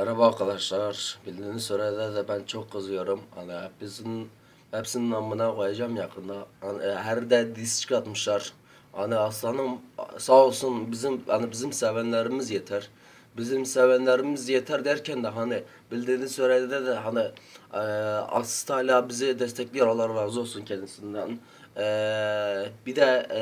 Merhaba arkadaşlar. Bildiğiniz sürede de ben çok kızıyorum. Hani hepsinin hepsinin amına koyacağım yakında. Hani her de diz çıkartmışlar. Hani aslanım sağ olsun bizim hani bizim sevenlerimiz yeter. Bizim sevenlerimiz yeter derken de hani bildiğiniz sürede de hani e, Asist bizi destekliyor. Razı olsun kendisinden. E, bir de e,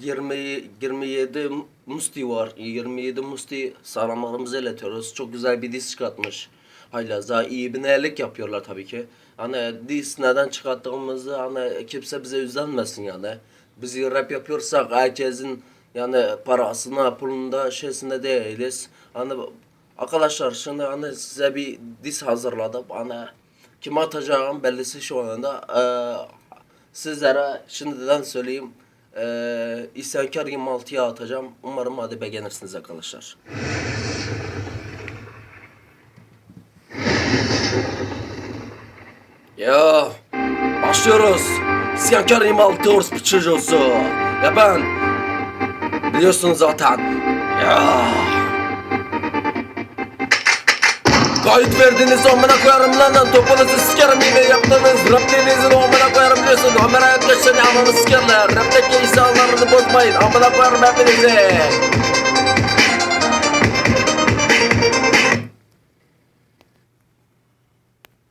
20 27 Musti var. 27 Musti saramalarımızı iletiyoruz. Çok güzel bir diz çıkartmış. Haylaza iyi bir nelik yapıyorlar tabii ki. Hani diz neden çıkarttığımızı hani kimse bize üzülmesin yani. Biz rap yapıyorsak herkesin yani parasına, pulunda, şeysinde değiliz. Hani arkadaşlar şimdi hani size bir diz hazırladım. Hani kime atacağım bellisi şu anda. Ee, sizlere şimdiden söyleyeyim. Ee, İsyankar 26'ya atacağım. Umarım hadi beğenirsiniz arkadaşlar. Ya başlıyoruz. İsyankar 26 orospu çocuğusu. Ya ben biliyorsunuz zaten. Ya. Kayıt verdiniz amına koyarım lan lan topunuzu sikerim yine yaptınız Rap denizin amına koyarım biliyorsun Amına yaklaşın amına sikerler. Rapteki insanlarını bozmayın. Amına koyarım hepinizi